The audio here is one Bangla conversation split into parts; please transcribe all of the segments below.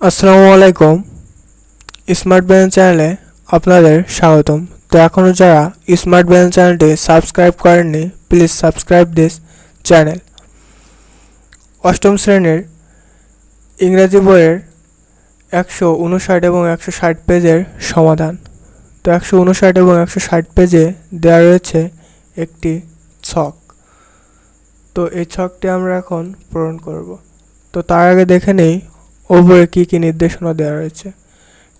আসসালামু আলাইকুম স্মার্ট ব্যান চ্যানেলে আপনাদের স্বাগতম। তো এখনও যারা স্মার্ট ব্যান চ্যানেলটি সাবস্ক্রাইব করেননি, প্লিজ সাবস্ক্রাইব দিস চ্যানেল। অষ্টম শ্রেণির ইংরেজি বইয়ের একশো উনষাট এবং একশো ষাট পেজের সমাধান। তো একশো উনষাট এবং একশো ষাট পেজে দেওয়া রয়েছে একটি ছক। তো এই ছকটি আমরা এখন পূরণ করব। তো তার আগে দেখে নেই ওপরে কী কী নির্দেশনা দেওয়া রয়েছে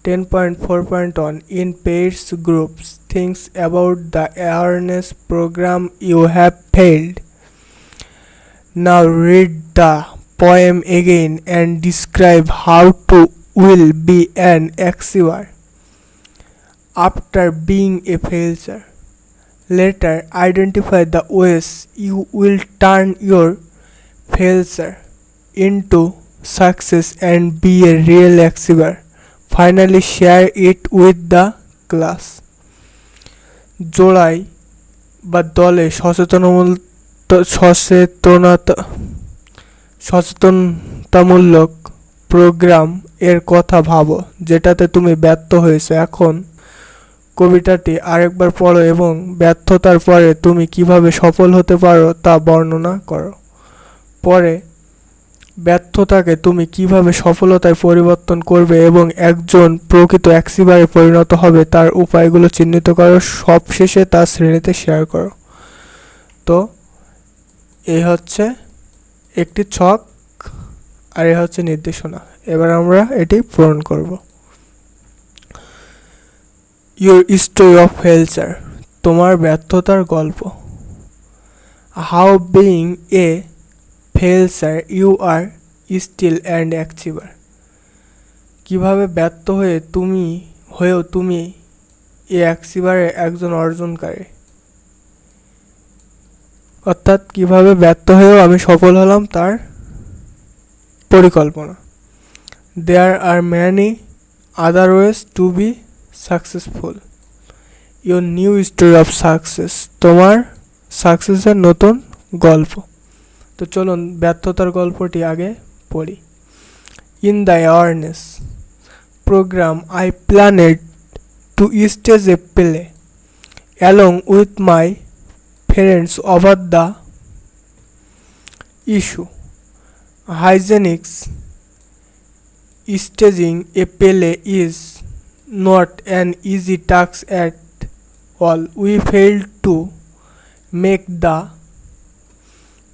ten point four point one in pairs groups things about the awareness programme you have failed now read the poem again and describe how to will be an achiever after being a failure. Later, identify the ways you will turn your failure into success and be a real achiever. Finally, share it with the class. জোড়াই বা দলে সচেতনমূল- সচেতনতা সচেতনতামূলক প্রোগ্রাম এর কথা ভাবো যেটাতে তুমি ব্যর্থ হয়েছো এখন কবিতাটি আরেকবার পড়ো এবং ব্যর্থতার পরে তুমি কীভাবে সফল হতে পারো তা বর্ণনা করো পরে ব্যর্থতাকে তুমি কীভাবে সফলতায় পরিবর্তন করবে এবং একজন প্রকৃত অ্যাক্সিভারে পরিণত হবে তার উপায়গুলো চিহ্নিত করো, সবশেষে তা শ্রেণীতে শেয়ার করো। তো এই হচ্ছে একটি ছক আর এ হচ্ছে নির্দেশনা। এবার আমরা এটি পূরণ করব। ইউর স্টোরি অফ ফেলচার তোমার ব্যর্থতার গল্প। How being a failure you are still and achiever কীভাবে ব্যর্থ হয়ে তুমি, হয়েও তুমি এ অ্যাক্সিভারে একজন অর্জনকারী? অর্থাৎ কীভাবে ব্যর্থ হয়েও আমি সফল হলাম তার পরিকল্পনা। There are many other ways to be successful your new story of success তোমার সাকসেসের নতুন গল্প। তো চলুন ব্যর্থতার গল্পটি আগে পড়ি। In the awareness program I planned to stage a play along with my friends over the issue hygienics staging a play is not an easy task at all we fail to make the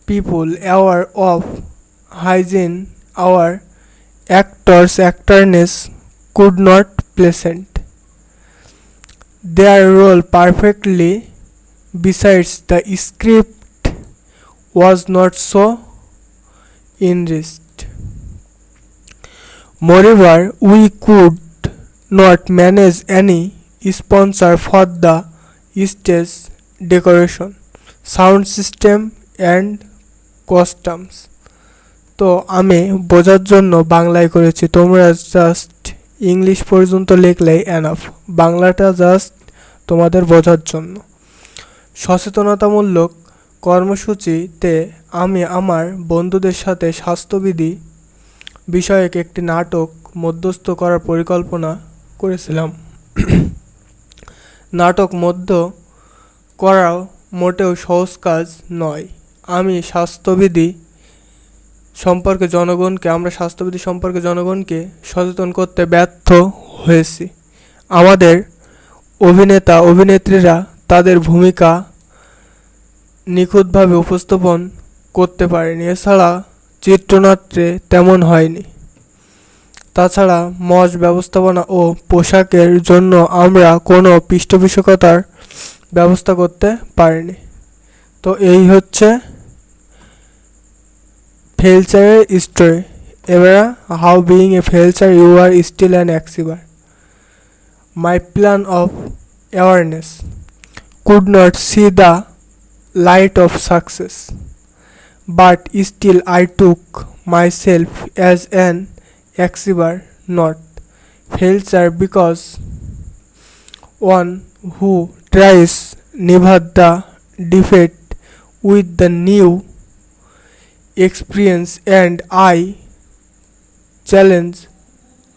people aware of hygiene. Our actors' actorness could not present their role perfectly besides the script was not so enriched moreover we could not manage any sponsor for the stage decoration sound system and costumes তো আমি বোঝার জন্য বাংলায় করেছি। তোমরা জাস্ট ইংলিশ পর্যন্ত লিখলেই এনাফ বাংলাটা জাস্ট তোমাদের বোঝার জন্য। সচেতনতামূলক কর্মসূচিতে আমি আমার বন্ধুদের সাথে স্বাস্থ্যবিধি বিষয়ক একটি নাটক মধ্যস্থ করার পরিকল্পনা করেছিলাম। নাটক মধ্য করাও মোটেও সহজ কাজ নয়। আমি স্বাস্থ্যবিধি সম্পর্কে জনগণকে, আমরা স্বাস্থ্যবিধি সম্পর্কে জনগণকে সচেতন করতে ব্যর্থ হয়েছি। আমাদের অভিনেতা, অভিনেত্রীরা তাদের ভূমিকা নিখুঁতভাবে উপস্থাপন করতে পারেনি। এছাড়া চিত্রনাট্যে তেমন হয়নি। তাছাড়া মঞ্চ ব্যবস্থাপনা ও পোশাকের জন্য আমরা কোনো পৃষ্ঠপোষকতার ব্যবস্থা করতে পারিনি। তো এই হচ্ছে Felcher story. Ever how being a felcher you are still an achiever. My plan of awareness could not see the light of success, but still I took myself as an achiever, not felcher, because one who tries never the defeat with the new experience, and I challenge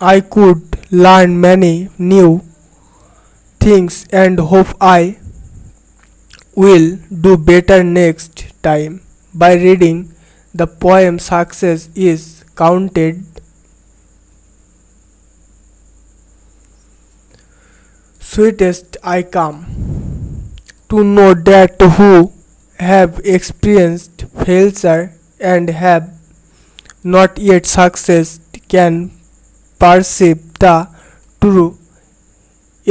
I could learn many new things and hope I will do better next time. By reading the poem Success is Counted Sweetest I come to know that who have experienced failure and have not yet success can perceive the true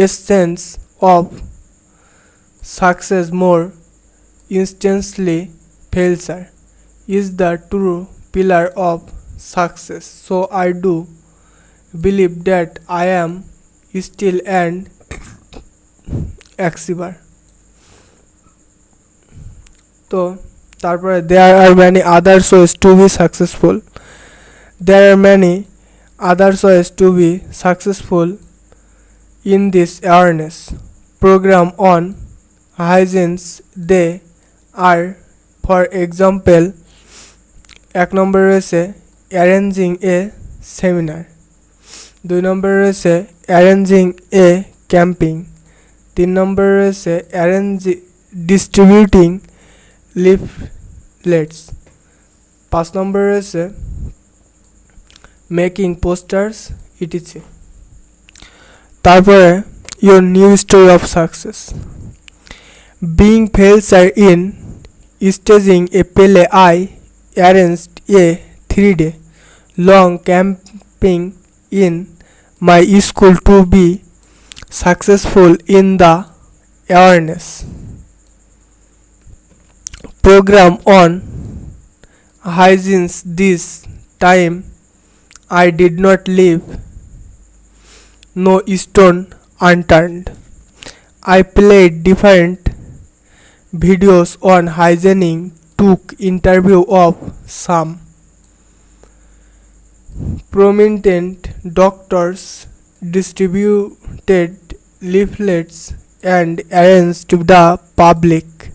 essence of success more instantly failure is the true pillar of success. So i do believe that i am still an achiever. তো তারপরে there are many others ways to be successful there are many others ways to be successful in this awareness. Program on hygiene they are, for example, এক নম্বর রয়েছে অ্যারেঞ্জিং এ সেমিনার দুই নম্বর রয়েছে অ্যারেঞ্জিং এ ক্যাম্পিং তিন নম্বর রয়েছে অ্যারেঞ্জি ডিস্ট্রিবিউটিং লিফলেটস পাঁচ নম্বর রয়েছে মেকিং পোস্টার্স ইটিসি তারপরে your new story of success being failure in staging a play I arranged a three day long camping in my school to be successful in the awareness. Program on hygiene this time I did not leave no stone unturned. I played different videos on hygiene, took interview of some prominent doctors, distributed leaflets and arranged to the public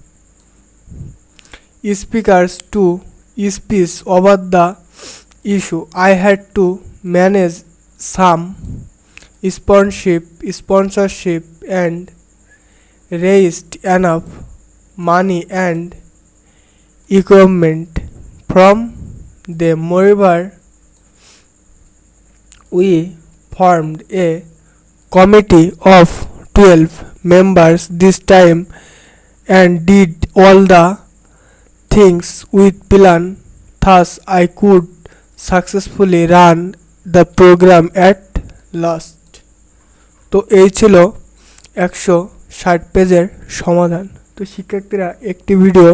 speakers to speak about the issue. I had to manage some sponsorship sponsorship and raised enough money and equipment. From them moreover we formed a committee of 12 members this time and did all the things with plan. Thus, i could successfully run the program at last তো এই ছিল একশো ষাট পেজের সমাধান। তো শিক্ষার্থীরা, একটি ভিডিও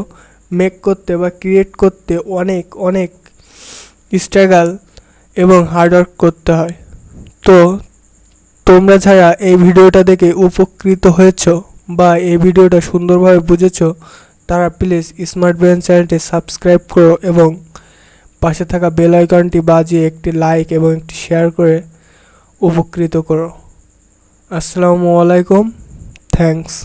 মেক করতে বা ক্রিয়েট করতে অনেক অনেক স্ট্রাগল এবং হার্ডওয়ার্ক করতে হয়। তো তোমরা যারা এই ভিডিওটা দেখে উপকৃত হয়েছ বা এই ভিডিওটা সুন্দরভাবে বুঝেছ তারা প্লিজ স্মার্ট ব্রেন চ্যানেলটি সাবস্ক্রাইব করো এবং পাশে থাকা বেল আইকনটি বাজিয়ে একটি লাইক এবং একটি শেয়ার করে উপকৃত করো। আসসালামু আলাইকুম থ্যাংকস